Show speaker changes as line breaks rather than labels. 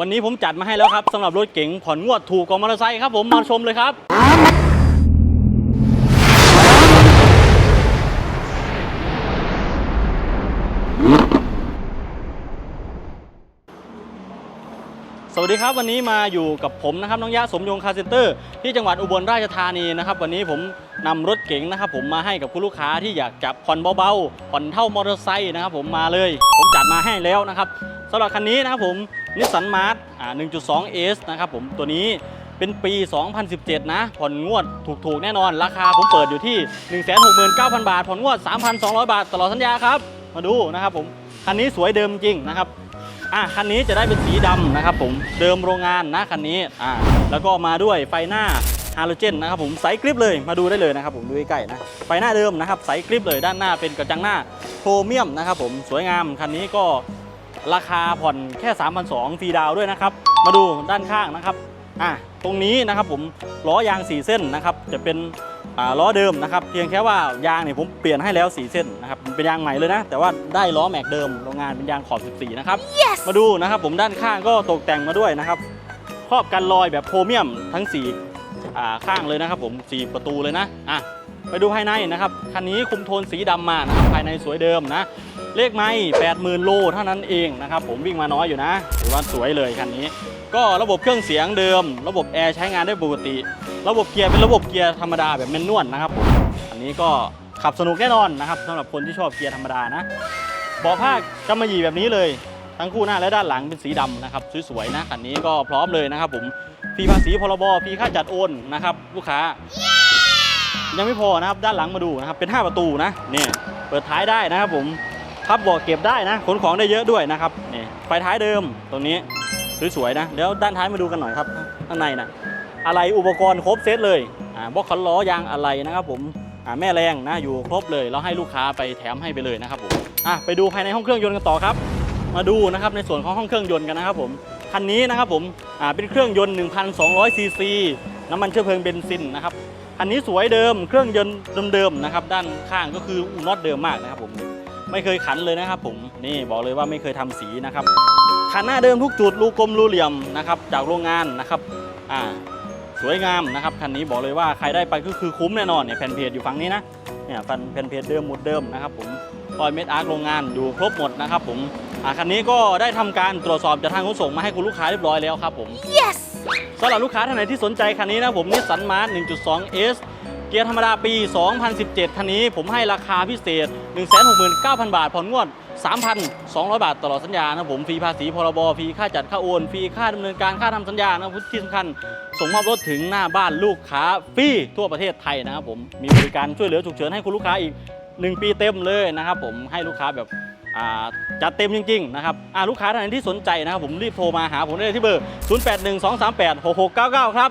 วันนี้ผมจัดมาให้แล้วครับสำหรับรถเก๋งผ่อนงวดถูกกว่ามอเตอร์ไซค์ครับผมมาชมเลยครับ สวัสดีครับวันนี้มาอยู่กับผมนะครับน้องยะสมยงคาเซ็นเตอร์ที่จังหวัดอุบลราชธานีนะครับวันนี้ผมนำรถเก๋งนะครับผมมาให้กับคุณลูกค้าที่อยากจับผ่อนเบาๆผ่อนเท่ามอเตอร์ไซค์นะครับผมมาเลย ผมจัดมาให้แล้วนะครับสำหรับคันนี้นะครับผมนิสสันมาร์ท1.2 S นะครับผมตัวนี้เป็นปี 2017 นะ ผ่อนงวดถูกๆ แน่นอน ราคาผมเปิดอยู่ที่ 169,000 บาท ผ่อนงวด 3,200 บาทตลอดสัญญาครับ มาดูนะครับผมคันนี้สวยเดิมจริงนะครับ อะคันนี้จะได้เป็นสีดำนะครับผมเดิมโรงงานนะคันนี้อ่าแล้วก็มาด้วยไฟหน้าฮาโลเจนนะครับผมใสกริบเลยมาดูได้เลยนะครับผมดูใกล้ๆนะไฟหน้าเดิมนะครับใสกริบเลยด้านหน้าเป็นกระจังหน้าโครเมียมนะครับผมสวยงามคันนี้ก็ราคาผ่อนแค่ 3,200ฟรีดาวด้วยนะครับ มาดูด้านข้างนะครับอะตรงนี้นะครับผมล้อยาง 4 เส้นนะครับจะเป็น ล้อเดิมนะครับเพียงแค่ว่ายางเนี่ยผมเปลี่ยนให้แล้ว 4 เส้นนะครับเป็นยางใหม่เลยนะ แต่ว่าได้ล้อแม็กเดิมโรงงานเป็นยางขอบ 14 นะครับมาดูนะครับผมด้านข้างก็ตกแต่งมาด้วยนะครับครอบกันรอยแบบโพรเมียมทั้ง4อ่าข้างเลยนะครับ ผม4ประตูเลยนะอะไปดูภายในนะครับคันนี้คุมโทนสีดำมานะครับภายในสวยเดิมนะ เลขไม้80,000 โลเท่านั้นเองนะครับผมวิ่งมาน้อยอยู่นะถือว่าสวยเลยคันนี้ ก็ระบบเครื่องเสียงเดิม ระบบแอร์ใช้งานได้ปกติ ระบบเกียร์เป็นระบบเกียร์ธรรมดาแบบแมนนวลนะครับผมอันนี้ก็ขับสนุกแน่นอนนะครับสำหรับคนที่ชอบเกียร์ธรรมดานะเบาะผ้ากำมะหยี่แบบนี้เลย ทั้งคู่หน้าและด้านหลังเป็นสีดำนะครับสวยๆนะคันนี้ก็พร้อมเลยนะครับผมฟรีภาษีพรบฟรีค่าจัดโอนนะครับลูกค้า ยังไม่พอนะครับด้านหลังมาดูนะครับเป็น 5 ประตูนะนี่เปิดท้ายได้นะครับผม พับเบาะเก็บได้นะขนของได้เยอะด้วยนะครับนี่ไฟท้ายเดิมตรงนี้สวยๆนะเดี๋ยวด้านท้ายมาดูกันหน่อยครับข้างในนะอะไรอุปกรณ์ครบเซตเลยอ่าบล็อกคันล้อยางอะไรนะครับผมอ่าแม่แรงนะอยู่ครบเลยเราให้ลูกค้าไปแถมให้ไปเลยนะครับผมอะไปดูภายในห้องเครื่องยนต์กันต่อครับ มาดูนะครับในส่วนของห้องเครื่องยนต์กันนะครับผมคันนี้นะครับผมอ่าเป็นเครื่องยนต์ 1,200ซีซีน้ำมันเชื้อเพลิงเบนซินนะครับคันนี้สวยเดิมเครื่องยนต์เดิมๆนะครับด้านข้างก็คืออูน็อตเดิมมากนะครับผม ไม่เคยขันเลยนะครับผมนี่บอกเลยว่าไม่เคยทำสีนะครับขันหน้าเดิมทุกจุดรูกลมรูเหลี่ยมนะครับจากโรงงานนะครับอ่าสวยงามนะครับคันนี้บอกเลยว่าใครได้ไปก็คือคุ้มแน่นอนเนี่ยแผ่นเพจอยู่ฝั่งนี้นะเนี่ยแผ่นแผ่นเพจเดิมหมดเดิมนะครับผมรอยเม็ดอาร์คโรงงานอยู่ครบหมดนะครับผมอ่าคันนี้ก็ได้ทำการตรวจสอบจากทางขนส่งมาให้คุณลูกค้าเรียบร้อยแล้วครับผม
Yes!
สำหรับลูกค้าท่านไหนที่สนใจคันนี้นะผมนิสสันมาร์ท1.2 S เกียร์ธรรมดาปี 2017 คันนี้ผมให้ราคาพิเศษ 169,000 บาท ผ่อนงวด 3,200 บาทตลอดสัญญานะผมฟรีภาษีพรบฟรีค่าจัดค่าโอนฟรีค่าดำเนินการค่าทำสัญญานะที่สำคัญส่งมอบรถถึงหน้าบ้านลูกค้าฟรีทั่วประเทศไทยนะครับผมมีบริการช่วยเหลือฉุกเฉินให้คุณลูกค้าอีก 1 ปีเต็มเลยนะครับผมให้ลูกค้าแบบจัดเต็มจริง ๆ นะครับลูกค้าท่านไหนที่สนใจนะครับผมรีบโทรมาหาผมได้ที่เบอร์ 0812386699 ครับ